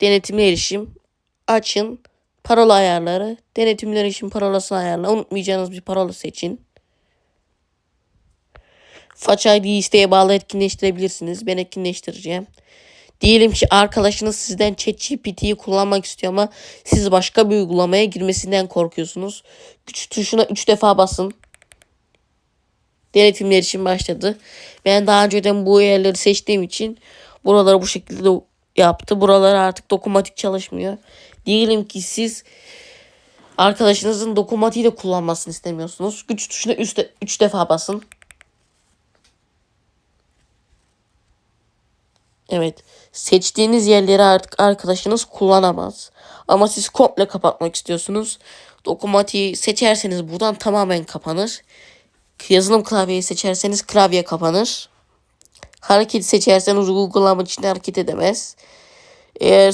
denetimli erişim. Açın. Parola ayarları. Denetimli erişim parolasını ayarla. Unutmayacağınız bir parola seçin. Faç ID'yi isteğe bağlı etkinleştirebilirsiniz. Ben etkinleştireceğim. Diyelim ki arkadaşınız sizden ChatGPT'yi kullanmak istiyor ama siz başka bir uygulamaya girmesinden korkuyorsunuz. Güç tuşuna 3 defa basın. Denetimler için başladı. Ben daha önceden bu yerleri seçtiğim için buraları bu şekilde yaptı. Buralar artık dokunmatik çalışmıyor. Diyelim ki siz arkadaşınızın dokunmatiği de kullanmasını istemiyorsunuz. Güç tuşuna 3 defa basın. Evet. Seçtiğiniz yerleri artık arkadaşınız kullanamaz. Ama siz komple kapatmak istiyorsunuz. Dokunmatiği seçerseniz buradan tamamen kapanır. Yazılım klavyeyi seçerseniz klavye kapanır. Hareket seçerseniz uygulama içinde hareket edemez. Eğer